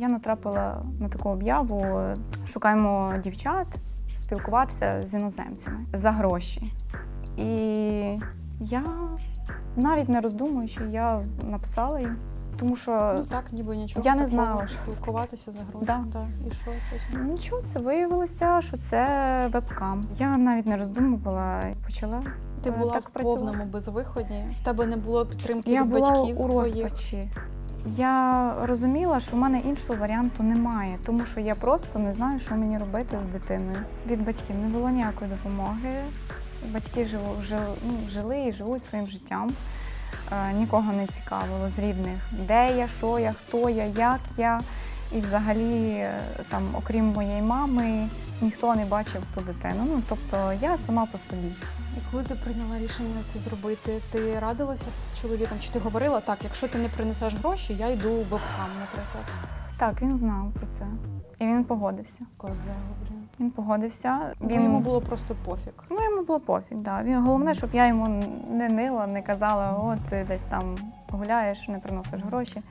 я натрапила на таку об'яву. Шукаємо дівчат спілкуватися з іноземцями за гроші. І я навіть не роздумуючи, я написала їм, тому що Ну так, ніби нічого. Я не знала, що спілкуватися за гроші. Да. Да. І що потім? нічого, це виявилося, що це вебкам. Я навіть не роздумувала і почала. Ти е, була так в працювати. повному безвиході. В тебе не було підтримки Я від була батьків у твоїх. розпачі. Я розуміла, що в мене іншого варіанту немає, тому що я просто не знаю, що мені робити з дитиною. Від батьків не було ніякої допомоги. Батьки жили, ну, жили і живуть своїм життям. Е, нікого не цікавило з рідних, де я, що я, хто я, як я. І взагалі, е, там, окрім моєї мами, ніхто не бачив ту дитину. Ну, тобто я сама по собі. І коли ти прийняла рішення це зробити, ти радилася з чоловіком? Чи ти говорила так, якщо ти не принесеш гроші, я йду в вебкам, наприклад. Так, він знав про це. І він погодився. Козел, блін. Він погодився. Бо йому було просто пофіг. Ну, йому було пофіг, да. Він головне, щоб я йому не нила, не казала, от ти десь там гуляєш, не приносиш гроші.